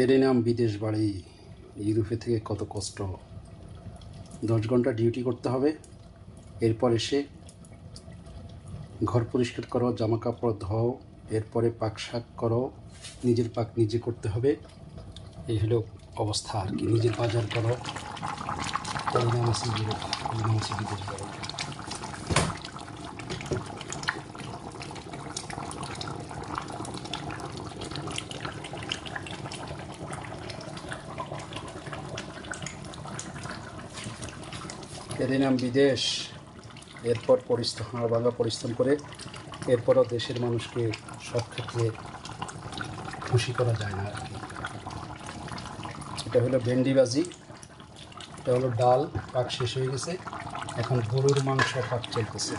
এর নাম বিদেশ বাড়ি। ইউরোপে থেকে কত কষ্ট। দশ ঘণ্টা ডিউটি করতে হবে। এরপর এসে ঘর পরিষ্কার করো জামা কাপড় ধোও, এরপরে পাক শাক করো, নিজের পাক নিজে করতে হবে। এই হলো অবস্থা আর কি, নিজের বাজার করো। এই নাম আছে বিদেশ বাড়ি। এর নাম বিদেশ, এরপর পরিশ্রম হাড় ভাঙা পরিশ্রম করে এরপরও দেশের মানুষকে সব ক্ষেত্রে খুশি করা যায় না আর কি। এটা হলো ভেন্ডি ভেন্ডিবাজি এটা হলো ডাল, পাক শেষ হয়ে গেছে। এখন গরুর মাংস, পাক চলতেছে।